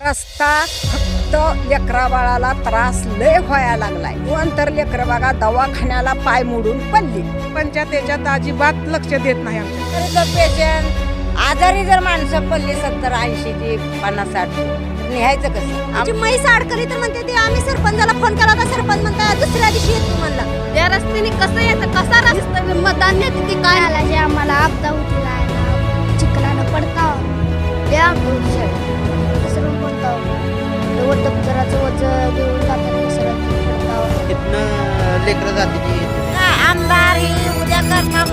रस्ता फक्त लेकरा बाळाला त्रास लय व्हायला लागलाय. दोन तर लेकर बघा दवाखान्याला पाय मोडून पडली. पंचायत याच्यात अजिबात लक्ष देत नाही आमच्या तर पेशंट आजारी जर माणसं पडली सत्तर ऐंशीची पन्नास साठ निहायचं कसं? आमची म्हैस अडकली तर म्हणते ते आम्ही सरपंचाला फोन केला होता सरपंच म्हणता दुसऱ्या दिवशी येतो म्हणला. त्या रस्त्याने कसं यायचं कसा रस्ता मतदान नेते ती काय? आला जे आम्हाला आपदा होती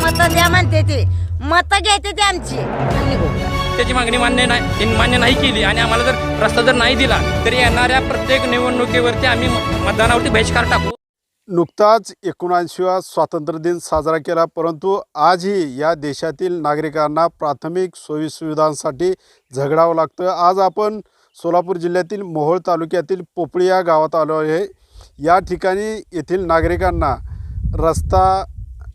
मत द्या म्हणते ते. मत घ्यायचे ते आमची. आणि निघू. त्याची मागणी मान्य नाही त्यांनी मान्य नाही केली आणि आम्हाला जर रस्ता जर नाही दिला तर येणाऱ्या प्रत्येक निवडणुकीवरती आम्ही मतदानावरती बहिष्कार टाकू. नुकताच एकोणऐंशीवा स्वातंत्र्य दिन साजरा केला परंतु आजही या देशातील नागरिकांना प्राथमिक सोयीसुविधांसाठी झगडावं लागतं. आज आपण सोलापूर जिल्ह्यातील मोहोळ तालुक्यातील पोपळी या गावात आलो आहे. या ठिकाणी येथील नागरिकांना रस्ता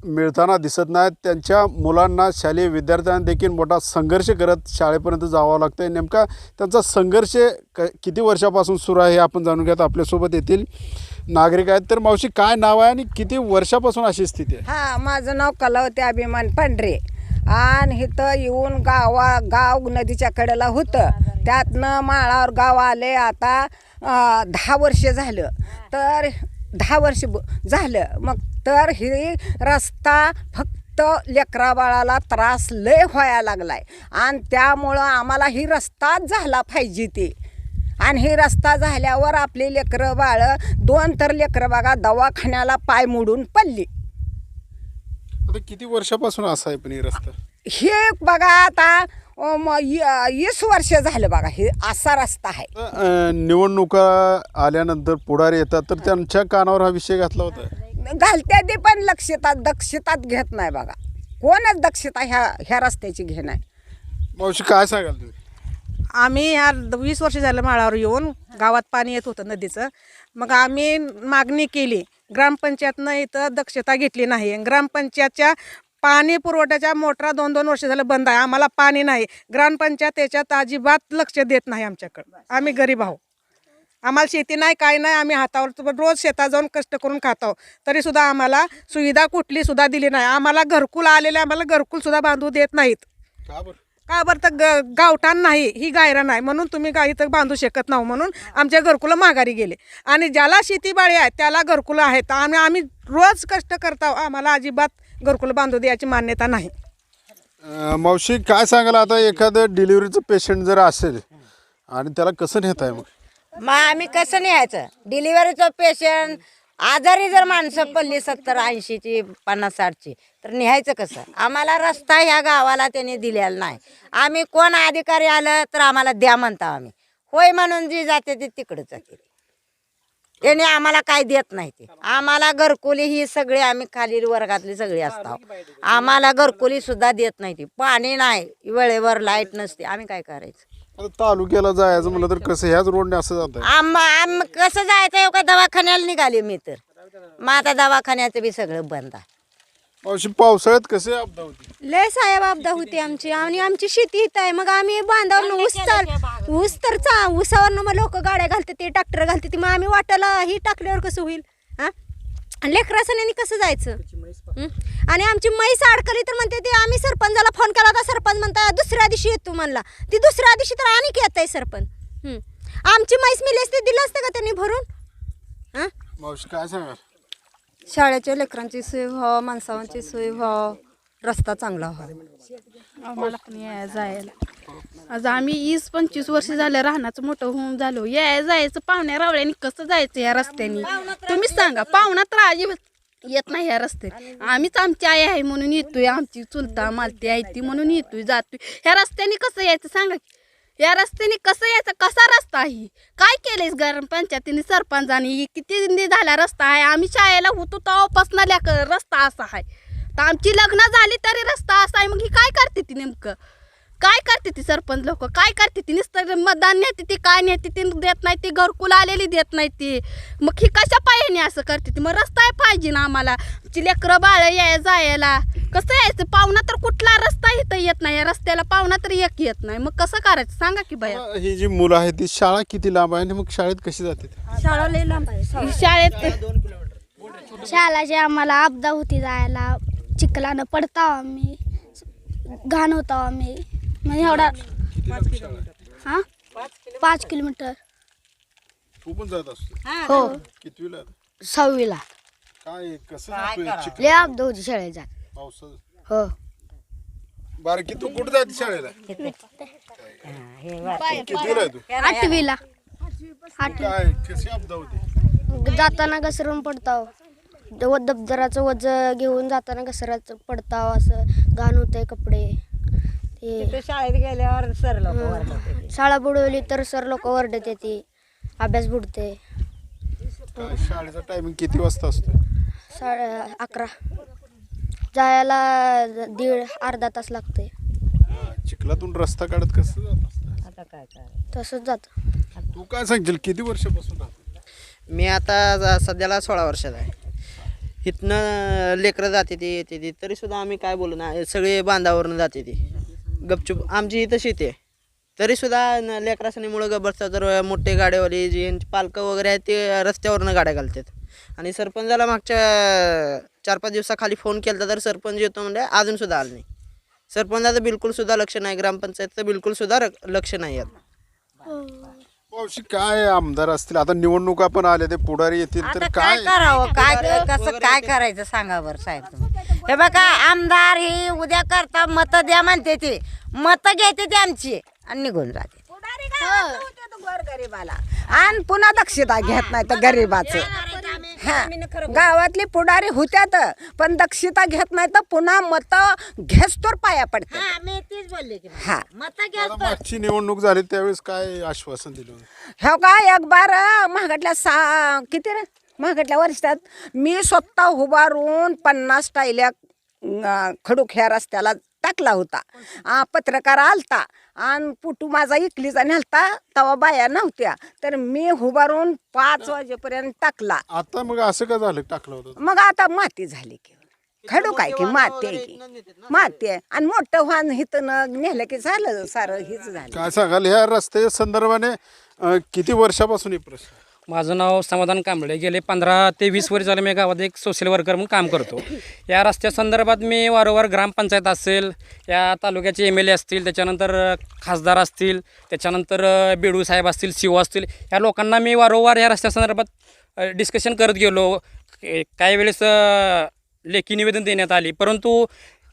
मिळताना दिसत नाही त्यांच्या मुलांना शालेय विद्यार्थ्यांना देखील मोठा संघर्ष करत शाळेपर्यंत जावं लागतं आहे नेमका त्यांचा संघर्ष क किती वर्षापासून सुरू आहे हे आपण जाणून घेत आपल्यासोबत येथील नागरिक आहेत. तर मावशी काय नाव आहे आणि किती वर्षापासून अशी स्थिती आहे? हा माझं नाव कलावती अभिमान पांढरे. आणि इथं येऊन गावा गाव नदीच्या कडेला होतं. त्यातनं माळावर गाव आले आता दहा वर्ष झालं. तर दहा वर्ष ब- झालं. मग तर ही रस्ता फक्त लेकरा बाळाला त्रास लय व्हायला लागलाय. आणि त्यामुळं आम्हाला ही रस्ताच झाला पाहिजे ते. आणि हे रस्ता झाल्यावर आपली लेकरं बाळं दोन तर लेकरं बघा दवाखान्याला पाय मोडून पडली. आता किती वर्षापासून असा आहे पण हे रस्ता? हे बघा आता अम, य- वीस वर्ष झालं बघा हे असा रस्ता आहे. अं, निवडणुका आल्यानंतर पुढारी येतात तर त्यांच्या कानावर हा विषय घातला होता. घालत्या ते पण लक्षतात दक्षतात घेत नाही बघा. कोणच दक्षता ह्या ह्या रस्त्याची घेणार मावशी काय सांगाल तुम्ही? आम्ही ह्या वीस वर्ष झालं माळावर येऊन गावात पाणी येत होतं नदीचं. मग आम्ही मागणी केली ग्रामपंचायतनं इथं दक्षता घेतली नाही. ग्रामपंचायतच्या पाणी पुरवठ्याच्या मोटरा दोन दोन वर्ष झालं बंद आहे. आम्हाला पाणी नाही. ग्रामपंचायत याच्यात अजिबात लक्ष देत नाही आमच्याकडं. आम्ही गरीब आहोत. आम्हाला शेती नाही काय नाही आम्ही हातावर रोज शेतात जाऊन कष्ट करून खातो तरी सुद्धा आम्हाला सुविधा कुठली सुद्धा दिली नाही. आम्हाला घरकुल आलेले आम्हाला घरकुल सुद्धा बांधू देत नाहीत. का बरं? तर ग गावठाण नाही ही गायरा नाही. म्हणून तुम्ही गाई तर बांधू शकत नाही म्हणून आमच्या घरकुलं माघारी गेले. आणि ज्याला शेतीबाळी आहे त्याला घरकुलं आहेत. आम्ही आम्ही रोज कष्ट करतो आम्हाला अजिबात घरकुलं बांधू द्यायची मान्यता नाही. अं, मावशी काय सांगाल? आता एखादं डिलिव्हरीचं पेशंट जर असेल आणि त्याला कसं नेत आहे मग? मग आम्ही कसं न्यायचं? डिलिव्हरीचं पेशंट आजारी जर माणसं पडली सत्तर ऐंशीची पन्नास साठची तर न्यायचं कसं? आम्हाला रस्ता ह्या गावाला त्यांनी दिलेला नाही. आम्ही कोण अधिकारी आलं तर आम्हाला द्या म्हणता आम्ही. होय म्हणून जी जाते ती तिकडंच जाते. त्याने आम्हाला काय देत नाही ते. आम्हाला घरकुली ही सगळी आम्ही खालील वर्गातली सगळी असतो आम्हाला घरकुली सुद्धा देत नाही ती. पाणी नाही वेळेवर लाइट नसते. आम्ही काय करायचं? आता तालुक्याला जायचं म्हणलं तर कसं ह्याच रोडने असं जात आहे आम आम कसं जायचं का दवाखान्याला निघाले मी तर. मग आता दवाखान्याचं बी सगळं बंद आहे. मावशी पावसाळ्यात कसे अपदा होती? लय साहेब आपदा होती आमची. आणि आमची शेती इथं आहे. मग आम्ही बांधावर ऊस चाल ऊस तर चा ऊसावर मग लोक गाड्या घालते ते ट्रॅक्टर घालते ते मग आम्ही वाटायला ही टाकल्यावर कसं होईल? हा? आणि लेकरासण्याने कसं जायचं? हं? आणि आमची म्हैस अडकली तर म्हणते ते आम्ही सरपंचाला फोन केला होता सरपंच म्हणता दुसऱ्या दिवशी येतो म्हणला. ती दुसऱ्या दिवशी तर आणि येत आहे सरपंच? हं. आमची म्हैस मिली असते दिलं असतं का त्यांनी भरून? हां? मावशी काय सांगाल? शाळेच्या लेकरांची सोय व्हावं माणसांची सोय व्हावं. रस्ता चांगला व्हावा. आम्हाला पण याय जायला आज आम्ही वीस पंचवीस वर्ष झालं राहण्याचं मोठं होऊन झालो. याय जायचं पाहुण्या रावळ्याने कसं जायचं या रस्त्याने? तुम्हीच सांगा पाहुणा तर अजिबात येत नाही या रस्त्याने आम्हीच आमची आई आहे म्हणून येतोय आमची चुलता मालती आहे ती म्हणून येतोय जातोय. ह्या रस्त्याने कसं यायचं सांगा? या रस्त्याने कसं यायचं? कसा रस्ता आहे? काय केलंयस ग्रामपंचायतीने सरपंचाने? किती झाला रस्ता आहे? आम्ही शाळेला होतो तेव्हापासून रस्ता असा आहे. तर आमची लग्न झाली तरी रस्ता असा आहे. मग ही काय करते ती नेमकं? काय करते ती सरपंच लोक? काय करते ती? नुसतं मतदान नेते ती काय नेते ती देत नाही ती घरकुल आलेली देत नाही ती. मग ही कशा पायाने असं करते ती? मग रस्ता पाहिजे ना आम्हाला. आमची लेकरं बाळ याय जायला. कसं यायचं? पाहुणा तर कुठला रस्ता इथं येत नाही. या रस्त्याला पाहुणा तर एक येत नाही. मग कसं करायचं? सांगा की बाया. ही जी मुलं आहेत ती शाळा किती लांब आहे आणि मग शाळेत कशी जाते शाळा लई लांब आहे. शाळेत शाळाची आम्हाला आपदा होती जायला चिखलानं पडता आम्ही. घाण होता आम्ही. मग एवढा हां? पाच किलोमीटर. तू पण जात असतो हो कितवीला सहावीला. काय कसं जातोय चिखल? लय आपदा होती शाळेत जात. पावसात हो. बारकी तू कुठे जाते शाळेला? कितवीला आहे तू? आठवीला. काय कशी अपदा होती? जाताना घसरून पडताव व दप्तराचं वज घेऊन जाताना घसराचं पडताव असं घाण होतंय कपडे. ते. तिथे शाळेत गेल्यावर सर लोक. शाळा बुडवली तर सर लोक ओरडत येते. अभ्यास बुडते काय शाळेचा टायमिंग किती वाजता असतो साडे अकरा. जायला दीड अर्धा तास लागते चिखलातून रस्ता काढत कसं जात असतं? आता काय करायचं? तसंच जात. तू काय सांगशील किती वर्षापासून राहतो? मी आता ज- सध्याला सोळा वर्षाचा आहे. इथनं लेकरं जाते ती येते ती. तरी सुद्धा आम्ही काय बोलू ना सगळे बांधावरनं जाते ती. गपचूप. आमची इथं शेती आहे. तरी सुद्धा न- गबरचा तर मोठे गाड्यावाले जे पालकं वगैरे आहेत ते रस्त्यावरनं गाड्या घालतात. आणि सरपंचाला मागच्या चार पाच दिवसाखाली फोन केला तर सरपंच येतो म्हणजे अजून सुद्धा आलं नाही. सरपंचाचं बिलकुल सुद्धा लक्ष नाही ग्रामपंचायतचं बिलकुल सुद्धा लक्ष नाही आहे मावशी काय आमदार असतील? आता निवडणुका पण आल्या ते पुढारी येतील तर आता काय काय? करावं? काय कसं काय करायचं सांगा बरं साहेब तुम्ही. हे बघा आमदार ही उद्या करता मत द्या म्हणते ते. मत घेते ते आमची आणि निघून जाते. गरीबाला. आणि पुन्हा दक्षता घेत नाही तर गरीबाचं. हा. गावातली पुढारी होत्यात पण दक्षता घेत नाही तर पुन्हा मत घेस तर पाया पडते मी तीच बोलले की हा. मागची निवडणूक झाली त्यावेळेस काय आश्वासन दिलं? हो का? एक बार महागडल्या सा किती रे? महागडल्या वर्षात मी स्वतः उभारून पन्नास टायल्या खडूक ह्या रस्त्याला टाकला होता. आ, पत्रकार आलता आणि पुटू माझा इकलीचा नेलता तेव्हा बाया नव्हत्या. तर मी उभारून पाच वाजेपर्यंत टाकला. आता मग असं का झालं? टाकलं होतं? मग आता माती झाली की. खडू काय की माती आहे की. माती आहे. आणि मोठं वाहन हिथं नेलं की झालं सारं हेच झालं. काय सांगाल ह्या रस्त्याच्या संदर्भाने अं, किती वर्षापासून हे प्रश्न माझं नाव समाधान कांबळे. गेले पंधरा ते वीस वर्ष झाले मी गावात एक सोशल वर्कर म्हणून काम करतो. या रस्त्या संदर्भात मी वारंवार ग्रामपंचायत असेल या तालुक्याचे एम एल ए असतील त्याच्यानंतर खासदार असतील त्याच्यानंतर बेडू साहेब असतील शिव असतील या लोकांना मी वारंवार या रस्त्या संदर्भात डिस्कशन करत गेलो. काही वेळेस लेखी निवेदन देण्यात आली. परंतु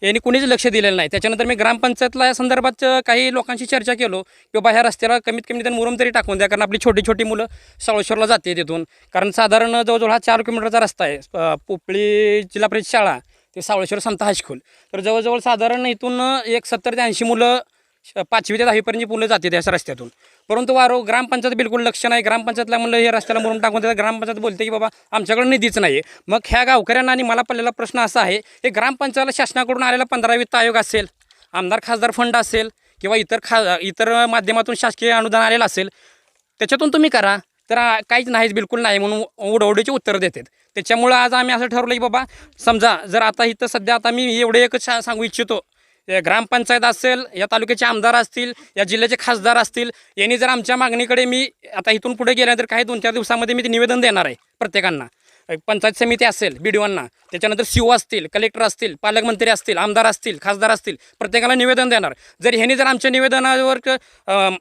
यांनी कुणीच लक्ष दिलेलं नाही. त्याच्यानंतर मी ग्रामपंचायतला या संदर्भात काही लोकांशी चर्चा केलो. की बाबा ह्या रस्त्याला कमीत कमी निदान मुरुम तरी टाकून द्या. कारण आपली छोटी छोटी मुलं सावळेश्वरला जाते तिथून. कारण साधारण जवळजवळ हा चार किलोमीटरचा रस्ता आहे. पोपळी जिल्हा परिषद शाळा ते सावळेश्वर संत हायस्कूल. तर जवळजवळ साधारण इथून एक सत्तर ते ऐंशी मुलं श- पाचवी ते दहावीपर्यंतची मुलं जाते त्या रस्त्यातून. परंतु वारो ग्रामपंचायत बिलकुल लक्ष नाही. ग्रामपंचायतला म्हणलं हे रस्त्याला मरून टाकून देतात ग्रामपंचायत बोलते की बाबा आमच्याकडे निधीच नाही मग ह्या गावकऱ्यांना आणि मला पडलेला प्रश्न असा आहे की ग्रामपंचायतला शासनाकडून आलेला पंधरा वित्त आयोग असेल आमदार खासदार फंड असेल किंवा इतर खा इतर माध्यमातून शासकीय अनुदान आलेलं असेल त्याच्यातून तुम्ही करा. तर काहीच नाहीच बिलकुल नाही म्हणून उडवडीचे उत्तरं देतात. त्याच्यामुळं आज आम्ही असं ठरवलं की बाबा समजा जर आता इथं सध्या आता मी एवढे एकच सांगू इच्छितो या ग्रामपंचायत असेल या तालुक्याचे आमदार असतील या जिल्ह्याचे खासदार असतील यांनी जर आमच्या मागणीकडे मी आता इथून पुढे गेल्यानंतर काही दोन चार दिवसामध्ये मी ते निवेदन देणार आहे प्रत्येकांना. पंचायत समिती असेल बी डी ओंना त्याच्यानंतर सी ओ असतील कलेक्टर असतील पालकमंत्री असतील आमदार असतील खासदार असतील प्रत्येकाला निवेदन देणार. जर ह्यांनी जर आमच्या निवेदनावर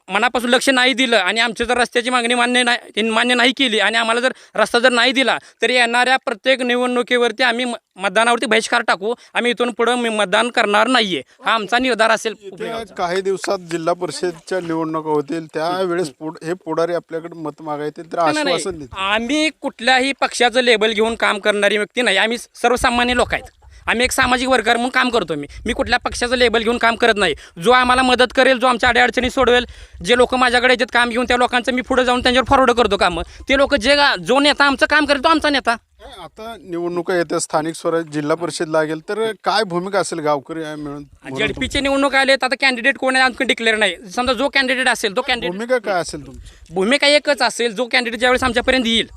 मनापासून लक्ष नाही दिलं आणि आमची जर रस्त्याची मागणी मान्य नाही मान्य नाही केली आणि आम्हाला जर रस्ता जर नाही दिला तर येणाऱ्या प्रत्येक निवडणुकीवरती आम्ही म- मतदानावरती बहिष्कार टाकू. आम्ही इथून पुढं मतदान करणार नाहीये. हा आमचा निर्धार असेल येत्या काही दिवसात जिल्हा परिषदच्या निवडणुका होतील. त्यावेळेस पुढ हे पुढारी आपल्याकडे मत मागायतील तर नाही, नाही. आश्वासन देतील. आम्ही कुठल्याही पक्षाचं लेबल घेऊन काम करणारी व्यक्ती नाही. आम्ही सर्वसामान्य लोक आहेत. आम्ही एक सामाजिक वर्कर म्हणून काम करतो मी. मी कुठल्या पक्षाचं लेबल घेऊन काम करत नाही. जो आम्हाला मदत करेल जो आमच्या अडचणी सोडवेल जे लोक माझ्याकडे येतात काम घेऊन त्या लोकांचं मी पुढे जाऊन त्यांच्यावर फॉरवर्ड करतो कामं. ते लोक जे जो नेता आमचं काम करेल तो आमचा नेता. आता निवडणुका येत्या स्थानिक स्वराज्य जिल्हा परिषद लागेल तर काय भूमिका असेल गावकरी मिळून जेडपीचे निवडणूक आलेत आता कॅन्डिडेट कोण आहे आणखी डिक्लेअर नाही. समजा जो कॅन्डिडेट असेल तो कॅन्डिडेट भूमिका काय असेल तुमची? भूमिका एकच असेल जो कॅन्डिडेट ज्यावेळेस आमच्यापर्यंत येईल.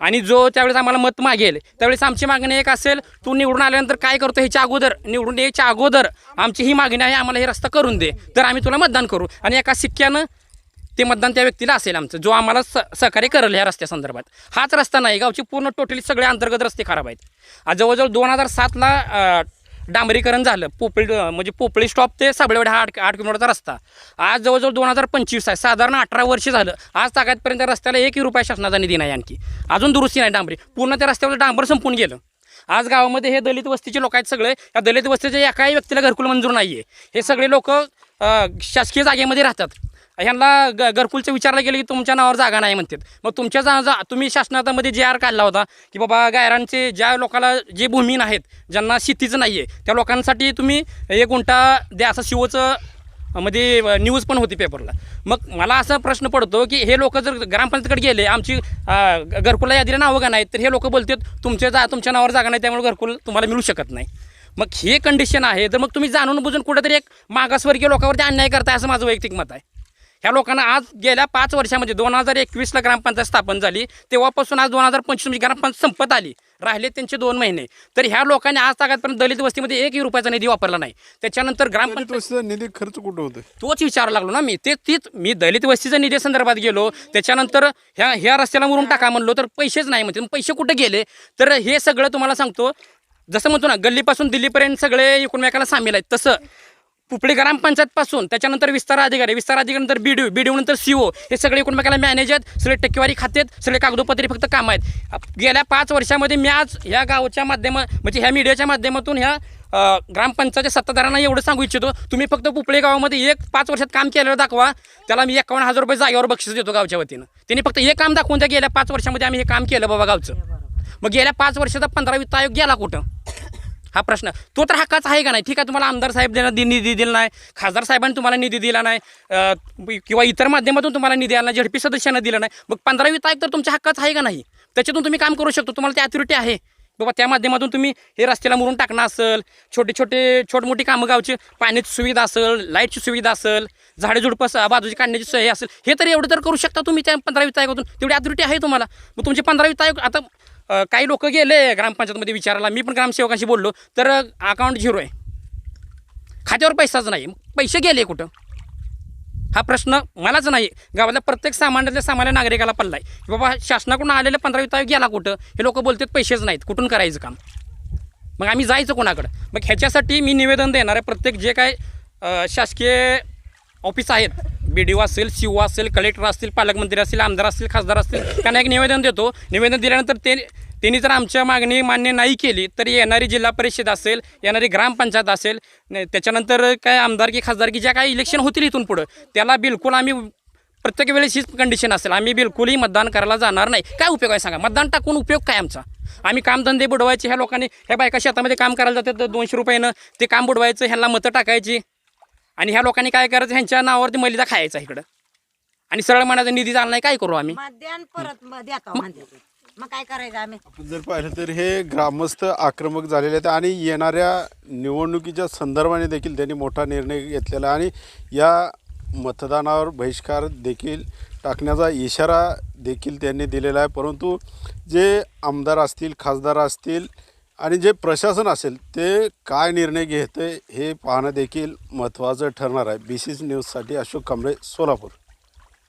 आणि जो त्यावेळेस आम्हाला मत मागेल त्यावेळेस आमची मागणी एक असेल तू निवडून आल्यानंतर काय करतो ह्याच्या अगोदर? निवडून यायच्या अगोदर आमची ही मागणी आहे आम्हाला हे रस्ता करून दे. तर आम्ही तुला मतदान करू. आणि एका सिक्क्यानं ते मतदान त्या व्यक्तीला असेल आमचं जो आम्हाला स सहकार्य करेल ह्या रस्त्यासंदर्भात हाच रस्ता नाही. गावची पूर्ण टोटली सगळे अंतर्गत रस्ते खराब आहेत. आज जवळजवळ दोन हजार सातला डांबरीकरण झालं. पोपळी म्हणजे पोपळी स्टॉप ते साबळेवाडी हा आठ आठ किलोमीटरचा रस्ता. आज जवळजवळ दोन हजार पंचवीस आहे. साधारण अठरा वर्ष झालं. आज तागातपर्यंत रस्त्याला एकही रुपया शासनाचा निधी नाही आणखी. अजून दुरुस्ती नाही डांबरी. पूर्ण त्या रस्त्यावर डांबर संपून गेलं. आज गावामध्ये हे दलित वस्तीचे लोक आहेत सगळे. या दलित वस्तीच्या एकाही व्यक्तीला घरकुल मंजूर नाही आहे हे सगळे लोक शासकीय जागेमध्ये राहतात. ह्यांना ग घरकुलचं विचारलं गेलं की तुमच्या नावावर जागा नाही म्हणतात. मग तुमच्या जा जा तुम्ही शासनामध्ये जे आर काढला होता की बाबा गायरांचे ज्या लोकाला जे भूमीन आहेत ज्यांना शेतीचं नाही आहे त्या लोकांसाठी तुम्ही एक गुंठा द्या असं शिवचं मध्ये न्यूज पण होती पेपरला मग मला असा प्रश्न पडतो की हे लोक जर ग्रामपंचायतकडे गेले आमची घरकुला यादीला नावं का नाही तर हे लोक बोलतात तुमच्या जा तुमच्या नावावर जागा नाही त्यामुळे घरकुल तुम्हाला मिळू शकत नाही. मग हे कंडिशन आहे तर मग तुम्ही जाणून बुजून कुठेतरी एक मागासवर्गीय लोकांवरती अन्याय करताय असं माझं वैयक्तिक मत आहे. ह्या लोकांना आज गेल्या पाच वर्षामध्ये दोन हजार एकवीसला ग्रामपंचायत स्थापन झाली तेव्हापासून आज दोन हजार पंचवीस म्हणजे ग्रामपंचायत संपत आली. राहिले त्यांचे दोन महिने. तर ह्या लोकांनी आज तागातपर्यंत दलित वस्तीमध्ये एकही रुपयाचा निधी वापरला नाही. त्याच्यानंतर ग्रामपंचायत निधी खर्च कुठं होतो तोच विचारायला लागलो ना मी. ते तीच मी दलित वस्तीच्या निधी संदर्भात गेलो. त्याच्यानंतर ह्या ह्या रस्त्याला मुरून टाका म्हणलो तर पैसेच नाही म्हणते. पैसे कुठे गेले? तर हे सगळं तुम्हाला सांगतो. जसं म्हणतो ना गल्लीपासून दिल्लीपर्यंत सगळे एकमेकाला सामील आहेत. तसं पुपळी ग्रामपंचायतपासून त्याच्यानंतर विस्तार अधिकारी विस्तार अधिकारी नंतर बी डी बी डी नंतर सी ओ हे सगळे एकमेकाला मॅनेज आहेत सगळे टक्केवारी खातेत सगळे कागदोपत्री फक्त काम आहेत. गेल्या पाच वर्षामध्ये मी आज ह्या गावच्या माध्यमा म्हणजे ह्या मीडियाच्या माध्यमातून ह्या ग्रामपंचायत ग्रामपंचायतच्या सत्ताधाऱ्यांना एवढं सांगू इच्छितो तुम्ही फक्त पुपळे गावामध्ये एक पाच वर्षात काम केलेलं दाखवा त्याला मी एकावन्न हजार रुपये जागेवर बक्षीस देतो गावच्या वतीनं. त्यांनी फक्त हे काम दाखवून द्या गेल्या पाच वर्षामध्ये आम्ही हे काम केलं बाबा गावचं. मग गेल्या पाच वर्षाचा पंधरा वित्त आयोग गेला कुठं? हा प्रश्न. तो तर हक्काचा आहे का नाही? ठीक आहे तुम्हाला आमदार साहेब देणं निधी दिला नाही. खासदार साहेबांनी तुम्हाला निधी दिला नाही. किंवा इतर माध्यमातून तुम्हाला निधी आला नाही झडपी सदस्यांना दिला नाही. मग पंधरावी तारीख तर तुमच्या हक्काचा आहे का नाही? त्याच्यातून तुम्ही काम करू शकतो. तुम्हाला ती अथॉरिटी आहे. बाबा त्या माध्यमातून तुम्ही हे रस्त्याला मुरून टाकणं असेल छोटे छोटे छोट मोठी कामं गावची पाण्याची सुविधा असेल लाईटची सुविधा असेल झाडे झुडपं स- बाजूची काढण्याची सोय असेल हे तर एवढं तर करू शकता तुम्ही त्या पंधरावी वित्त तेवढी अथॉरिटी आहे तुम्हाला. मग तुमची पंधरावी तारीख आता काही लोक गेले ग्रामपंचायतमध्ये विचारायला. मी पण ग्रामसेवकांशी बोललो. तर अकाउंट झिरो आहे. खात्यावर पैसाच नाही. पैसे गेले कुठं? हा प्रश्न मलाच नाही. गावातल्या प्रत्येक सामान्यातल्या सामान्य नागरिकाला पडला आहे की बाबा शासनाकडून आलेले पंधरा वित्त गेला कुठं? हे लोक बोलतात पैसेच नाहीत. कुठून करायचं काम? मग आम्ही जायचं कोणाकडं? मग ह्याच्यासाठी मी निवेदन देणार आहे. प्रत्येक जे काय शासकीय ऑफिस आहेत बी डी ओ असेल सी ओ असेल कलेक्टर असतील पालकमंत्री असतील आमदार असतील खासदार असतील त्यांना एक निवेदन देतो. निवेदन दिल्यानंतर ते त्यांनी जर आमच्या मागणी मान्य नाही केली तर येणारी जिल्हा परिषद असेल येणारी ग्रामपंचायत असेल न- त्याच्यानंतर काय आमदारकी खासदारकी ज्या काही इलेक्शन होतील इथून पुढं त्याला बिलकुल आम्ही प्रत्येक वेळेस हीच कंडिशन असेल. आम्ही बिलकुलही मतदान करायला जाणार नाही. काय उपयोग आहे सांगा? मतदान टाकून उपयोग काय आमचा? आम्ही कामधंदे बुडवायचे ह्या लोकांनी ह्या बायका शेतामध्ये काम करायला जातात तर दोनशे रुपयानं ते काम बुडवायचं ह्यांना मतं टाकायची. आणि ह्या लोकांनी काय करायचं? ह्यांच्या नावावरती मलिदा खायचा इकडं. आणि सरळ मनाचा निधी चालला नाही काय करू आम्ही? मध्यान परत म- देतो म्हणते ते. मग काय करायचं आम्ही? आपण जर पाहिलं तर हे ग्रामस्थ आक्रमक झालेले आहेत आणि येणाऱ्या निवडणुकीच्या संदर्भाने देखील त्यांनी मोठा निर्णय घेतलेला आहे. आणि या मतदानावर बहिष्कार देखील टाकण्याचा इशारा देखील त्यांनी दिलेला आहे. परंतु जे आमदार असतील खासदार असतील आणि जे प्रशासन असेल ते काय निर्णय घेते हे पाहणं देखील महत्त्वाचं ठरणार आहे. बी सी न्यूजसाठी अशोक कांबळे सोलापूर.